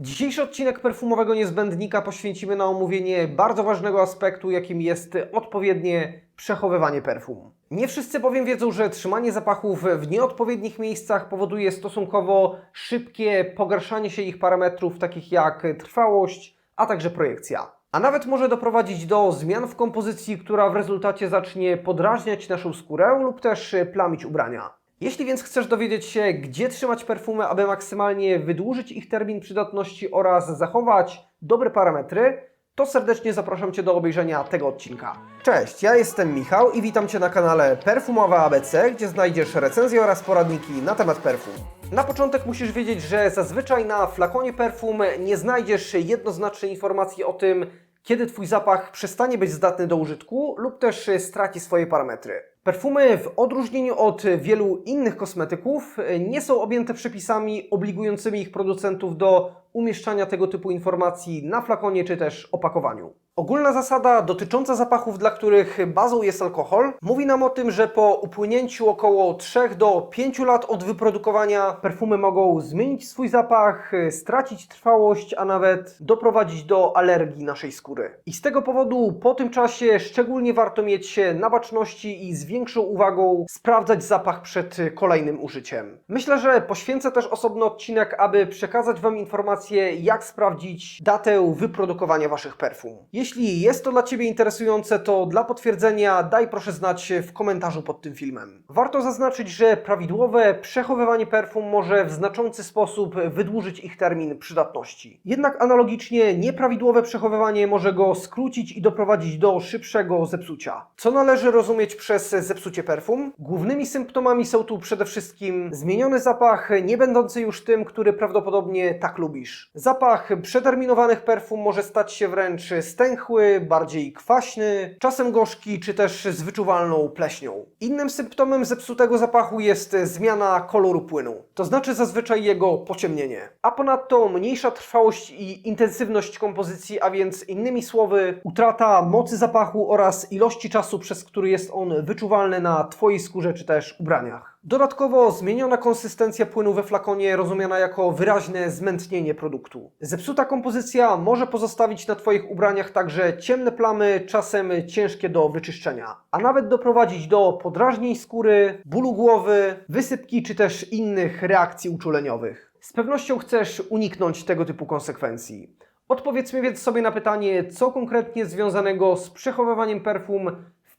Dzisiejszy odcinek perfumowego niezbędnika poświęcimy na omówienie bardzo ważnego aspektu, jakim jest odpowiednie przechowywanie perfum. Nie wszyscy bowiem wiedzą, że trzymanie zapachów w nieodpowiednich miejscach powoduje stosunkowo szybkie pogarszanie się ich parametrów, takich jak trwałość, a także projekcja. A nawet może doprowadzić do zmian w kompozycji, która w rezultacie zacznie podrażniać naszą skórę lub też plamić ubrania. Jeśli więc chcesz dowiedzieć się, gdzie trzymać perfumy, aby maksymalnie wydłużyć ich termin przydatności oraz zachować dobre parametry, to serdecznie zapraszam Cię do obejrzenia tego odcinka. Cześć, ja jestem Michał i witam Cię na kanale Perfumowa ABC, gdzie znajdziesz recenzje oraz poradniki na temat perfum. Na początek musisz wiedzieć, że zazwyczaj na flakonie perfum nie znajdziesz jednoznacznej informacji o tym, kiedy Twój zapach przestanie być zdatny do użytku lub też straci swoje parametry. Perfumy, w odróżnieniu od wielu innych kosmetyków, nie są objęte przepisami obligującymi ich producentów do umieszczania tego typu informacji na flakonie czy też opakowaniu. Ogólna zasada dotycząca zapachów, dla których bazą jest alkohol, mówi nam o tym, że po upłynięciu około 3 do 5 lat od wyprodukowania perfumy mogą zmienić swój zapach, stracić trwałość, a nawet doprowadzić do alergii naszej skóry. I z tego powodu po tym czasie szczególnie warto mieć się na baczności i z większą uwagą sprawdzać zapach przed kolejnym użyciem. Myślę, że poświęcę też osobny odcinek, aby przekazać Wam jak sprawdzić datę wyprodukowania Waszych perfum. Jeśli jest to dla Ciebie interesujące, to dla potwierdzenia daj proszę znać w komentarzu pod tym filmem. Warto zaznaczyć, że prawidłowe przechowywanie perfum może w znaczący sposób wydłużyć ich termin przydatności. Jednak analogicznie nieprawidłowe przechowywanie może go skrócić i doprowadzić do szybszego zepsucia. Co należy rozumieć przez zepsucie perfum? Głównymi symptomami są tu przede wszystkim zmieniony zapach, nie będący już tym, który prawdopodobnie tak lubisz. Zapach przeterminowanych perfum może stać się wręcz stęchły, bardziej kwaśny, czasem gorzki, czy też z wyczuwalną pleśnią. Innym symptomem zepsutego zapachu jest zmiana koloru płynu, to znaczy zazwyczaj jego pociemnienie. A ponadto mniejsza trwałość i intensywność kompozycji, a więc innymi słowy utrata mocy zapachu oraz ilości czasu, przez który jest on wyczuwalny na Twojej skórze czy też ubraniach. Dodatkowo zmieniona konsystencja płynu we flakonie rozumiana jako wyraźne zmętnienie produktu. Zepsuta kompozycja może pozostawić na Twoich ubraniach także ciemne plamy, czasem ciężkie do wyczyszczenia, a nawet doprowadzić do podrażnień skóry, bólu głowy, wysypki czy też innych reakcji uczuleniowych. Z pewnością chcesz uniknąć tego typu konsekwencji. Odpowiedzmy więc sobie na pytanie, co konkretnie związanego z przechowywaniem perfum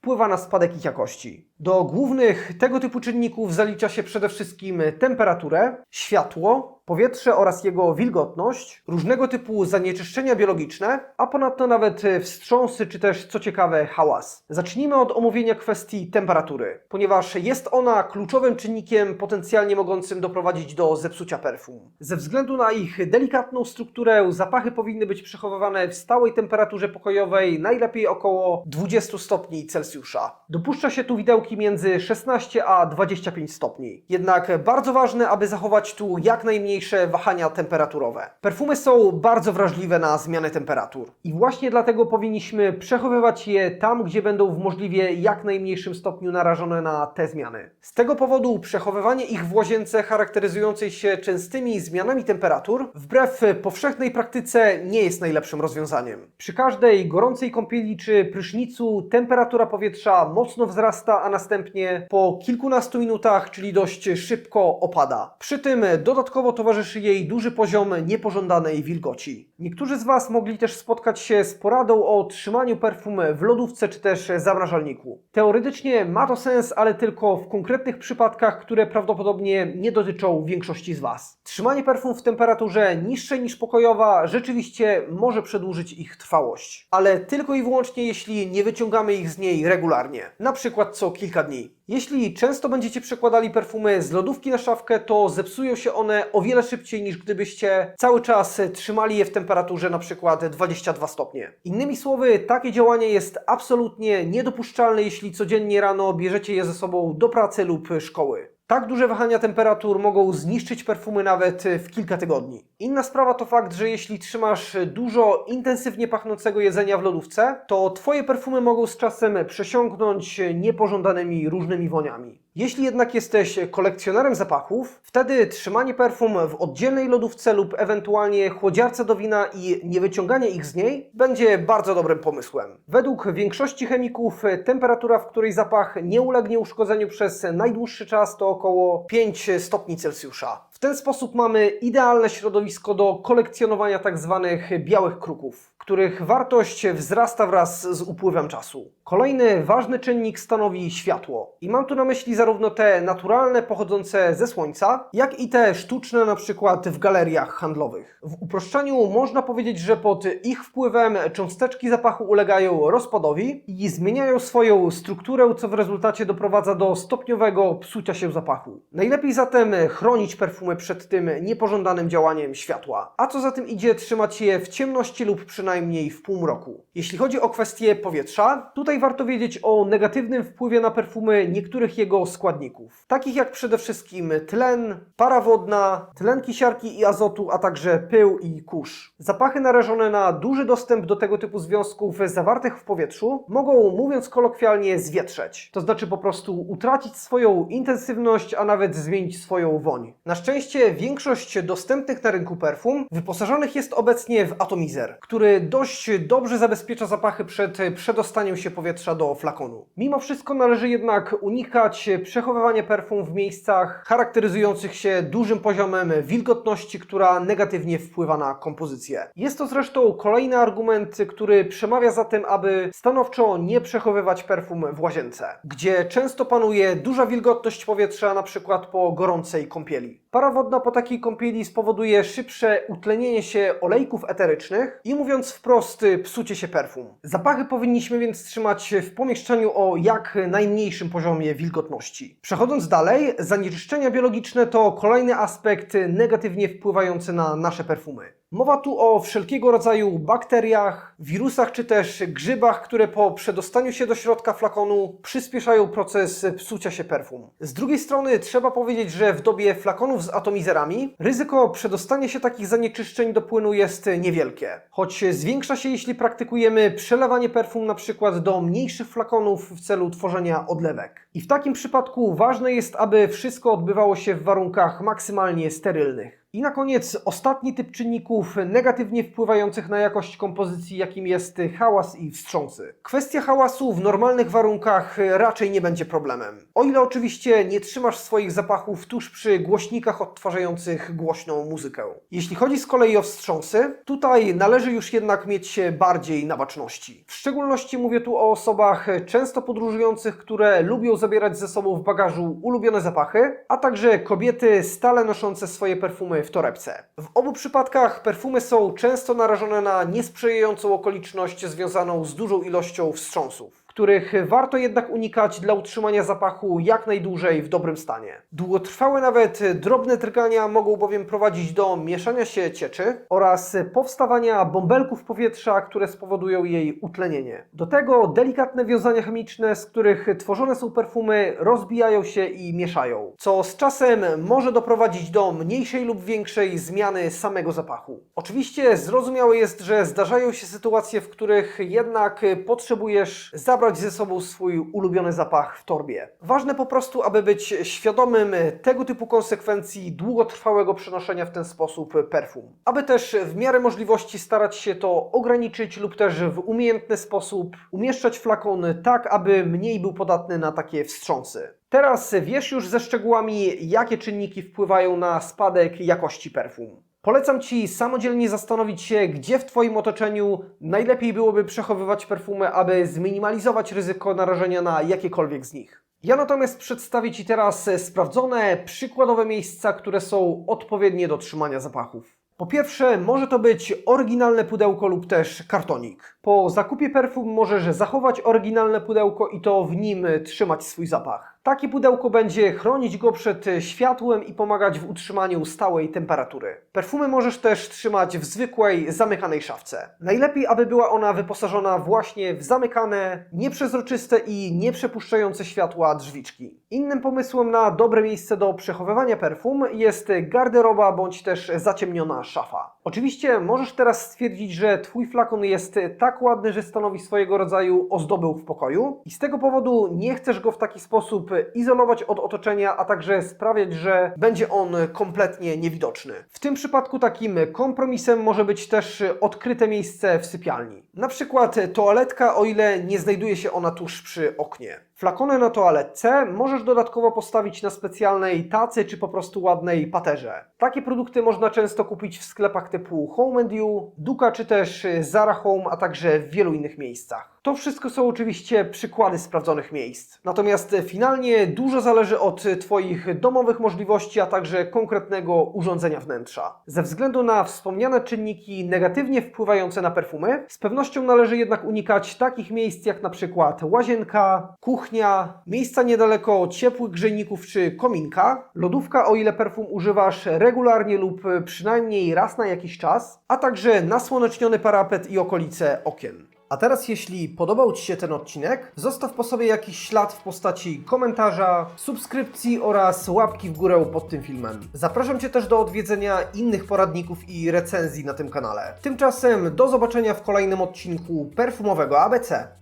wpływa na spadek ich jakości. Do głównych tego typu czynników zalicza się przede wszystkim temperaturę, światło, powietrze oraz jego wilgotność, różnego typu zanieczyszczenia biologiczne, a ponadto nawet wstrząsy czy też, co ciekawe, hałas. Zacznijmy od omówienia kwestii temperatury, ponieważ jest ona kluczowym czynnikiem potencjalnie mogącym doprowadzić do zepsucia perfum. Ze względu na ich delikatną strukturę, zapachy powinny być przechowywane w stałej temperaturze pokojowej, najlepiej około 20 stopni Celsjusza. Dopuszcza się tu widełki między 16 a 25 stopni. Jednak bardzo ważne, aby zachować tu jak najmniej mniejsze wahania temperaturowe. Perfumy są bardzo wrażliwe na zmianę temperatur i właśnie dlatego powinniśmy przechowywać je tam, gdzie będą w możliwie jak najmniejszym stopniu narażone na te zmiany. Z tego powodu przechowywanie ich w łazience charakteryzującej się częstymi zmianami temperatur, wbrew powszechnej praktyce, nie jest najlepszym rozwiązaniem. Przy każdej gorącej kąpieli czy prysznicu temperatura powietrza mocno wzrasta, a następnie po kilkunastu minutach, czyli dość szybko opada. Przy tym dodatkowo towarzyszy towarzyszy jej duży poziom niepożądanej wilgoci. Niektórzy z Was mogli też spotkać się z poradą o trzymaniu perfum w lodówce czy też zamrażalniku. Teoretycznie ma to sens, ale tylko w konkretnych przypadkach, które prawdopodobnie nie dotyczą większości z Was. Trzymanie perfum w temperaturze niższej niż pokojowa rzeczywiście może przedłużyć ich trwałość, ale tylko i wyłącznie jeśli nie wyciągamy ich z niej regularnie, na przykład co kilka dni. Jeśli często będziecie przekładali perfumy z lodówki na szafkę, to zepsują się one o wiele szybciej niż gdybyście cały czas trzymali je w temperaturze przykład 22 stopnie. Innymi słowy, takie działanie jest absolutnie niedopuszczalne, jeśli codziennie rano bierzecie je ze sobą do pracy lub szkoły. Tak duże wahania temperatur mogą zniszczyć perfumy nawet w kilka tygodni. Inna sprawa to fakt, że jeśli trzymasz dużo intensywnie pachnącego jedzenia w lodówce, to Twoje perfumy mogą z czasem przesiąknąć niepożądanymi różnymi woniami. Jeśli jednak jesteś kolekcjonerem zapachów, wtedy trzymanie perfum w oddzielnej lodówce lub ewentualnie chłodziarce do wina i nie wyciąganie ich z niej będzie bardzo dobrym pomysłem. Według większości chemików temperatura, w której zapach nie ulegnie uszkodzeniu przez najdłuższy czas to około 5 stopni Celsjusza. W ten sposób mamy idealne środowisko do kolekcjonowania tak zwanych białych kruków, których wartość wzrasta wraz z upływem czasu. Kolejny ważny czynnik stanowi światło. I mam tu na myśli zarówno te naturalne pochodzące ze słońca, jak i te sztuczne na przykład w galeriach handlowych. W uproszczeniu można powiedzieć, że pod ich wpływem cząsteczki zapachu ulegają rozpadowi i zmieniają swoją strukturę, co w rezultacie doprowadza do stopniowego psucia się zapachu. Najlepiej zatem chronić perfumy przed tym niepożądanym działaniem światła, a co za tym idzie trzymać je w ciemności lub przynajmniej w półmroku. Jeśli chodzi o kwestię powietrza, tutaj warto wiedzieć o negatywnym wpływie na perfumy niektórych jego składników, takich jak przede wszystkim tlen, para wodna, tlenki siarki i azotu, a także pył i kurz. Zapachy narażone na duży dostęp do tego typu związków zawartych w powietrzu mogą, mówiąc kolokwialnie, zwietrzeć. To znaczy po prostu utracić swoją intensywność, a nawet zmienić swoją woń. Na szczęście większość dostępnych na rynku perfum wyposażonych jest obecnie w atomizer, który dość dobrze zabezpiecza zapachy przed przedostaniem się powietrza do flakonu. Mimo wszystko należy jednak unikać przechowywania perfum w miejscach charakteryzujących się dużym poziomem wilgotności, która negatywnie wpływa na kompozycję. Jest to zresztą kolejny argument, który przemawia za tym, aby stanowczo nie przechowywać perfum w łazience, gdzie często panuje duża wilgotność powietrza, na przykład po gorącej kąpieli. Para wodna po takiej kąpieli spowoduje szybsze utlenienie się olejków eterycznych i mówiąc wprost, psucie się perfum. Zapachy powinniśmy więc trzymać w pomieszczeniu o jak najmniejszym poziomie wilgotności. Przechodząc dalej, zanieczyszczenia biologiczne to kolejny aspekt negatywnie wpływający na nasze perfumy. Mowa tu o wszelkiego rodzaju bakteriach, wirusach czy też grzybach, które po przedostaniu się do środka flakonu przyspieszają proces psucia się perfum. Z drugiej strony trzeba powiedzieć, że w dobie flakonów z atomizerami ryzyko przedostania się takich zanieczyszczeń do płynu jest niewielkie, choć zwiększa się jeśli praktykujemy przelewanie perfum na przykład do mniejszych flakonów w celu tworzenia odlewek. I w takim przypadku ważne jest, aby wszystko odbywało się w warunkach maksymalnie sterylnych. I na koniec ostatni typ czynników negatywnie wpływających na jakość kompozycji, jakim jest hałas i wstrząsy. Kwestia hałasu w normalnych warunkach raczej nie będzie problemem. O ile oczywiście nie trzymasz swoich zapachów tuż przy głośnikach odtwarzających głośną muzykę. Jeśli chodzi z kolei o wstrząsy, tutaj należy już jednak mieć się bardziej na baczności. W szczególności mówię tu o osobach często podróżujących, które lubią zabierać ze sobą w bagażu ulubione zapachy, a także kobiety stale noszące swoje perfumy w torebce. W obu przypadkach perfumy są często narażone na niesprzyjającą okoliczność związaną z dużą ilością wstrząsów których warto jednak unikać dla utrzymania zapachu jak najdłużej w dobrym stanie. Długotrwałe nawet drobne drgania mogą bowiem prowadzić do mieszania się cieczy oraz powstawania bąbelków powietrza, które spowodują jej utlenienie. Do tego delikatne wiązania chemiczne, z których tworzone są perfumy, rozbijają się i mieszają, co z czasem może doprowadzić do mniejszej lub większej zmiany samego zapachu. Oczywiście zrozumiałe jest, że zdarzają się sytuacje, w których jednak potrzebujesz zabrać ze sobą swój ulubiony zapach w torbie. Ważne po prostu, aby być świadomym tego typu konsekwencji długotrwałego przenoszenia w ten sposób perfum. Aby też w miarę możliwości starać się to ograniczyć lub też w umiejętny sposób umieszczać flakon tak, aby mniej był podatny na takie wstrząsy. Teraz wiesz już ze szczegółami, jakie czynniki wpływają na spadek jakości perfum. Polecam Ci samodzielnie zastanowić się, gdzie w Twoim otoczeniu najlepiej byłoby przechowywać perfumy, aby zminimalizować ryzyko narażenia na jakiekolwiek z nich. Ja natomiast przedstawię Ci teraz sprawdzone, przykładowe miejsca, które są odpowiednie do trzymania zapachów. Po pierwsze, może to być oryginalne pudełko lub też kartonik. Po zakupie perfum możesz zachować oryginalne pudełko i to w nim trzymać swój zapach. Takie pudełko będzie chronić go przed światłem i pomagać w utrzymaniu stałej temperatury. Perfumy możesz też trzymać w zwykłej, zamykanej szafce. Najlepiej, aby była ona wyposażona właśnie w zamykane, nieprzezroczyste i nieprzepuszczające światła drzwiczki. Innym pomysłem na dobre miejsce do przechowywania perfum jest garderoba bądź też zaciemniona szafa. Oczywiście możesz teraz stwierdzić, że Twój flakon jest tak ładny, że stanowi swojego rodzaju ozdobę w pokoju i z tego powodu nie chcesz go w taki sposób izolować od otoczenia, a także sprawiać, że będzie on kompletnie niewidoczny. W tym przypadku takim kompromisem może być też odkryte miejsce w sypialni. Na przykład toaletka, o ile nie znajduje się ona tuż przy oknie. Flakony na toaletce możesz dodatkowo postawić na specjalnej tacy czy po prostu ładnej paterze. Takie produkty można często kupić w sklepach typu Home and You, Duka czy też Zara Home, a także w wielu innych miejscach. To wszystko są oczywiście przykłady sprawdzonych miejsc. Natomiast finalnie dużo zależy od Twoich domowych możliwości, a także konkretnego urządzenia wnętrza. Ze względu na wspomniane czynniki negatywnie wpływające na perfumy, z pewnością należy jednak unikać takich miejsc jak na przykład łazienka, kuchnia, miejsca niedaleko ciepłych grzejników czy kominka, lodówka o ile perfum używasz regularnie lub przynajmniej raz na jakiś czas, a także nasłoneczniony parapet i okolice okien. A teraz, jeśli podobał Ci się ten odcinek, zostaw po sobie jakiś ślad w postaci komentarza, subskrypcji oraz łapki w górę pod tym filmem. Zapraszam Cię też do odwiedzenia innych poradników i recenzji na tym kanale. Tymczasem do zobaczenia w kolejnym odcinku perfumowego ABC.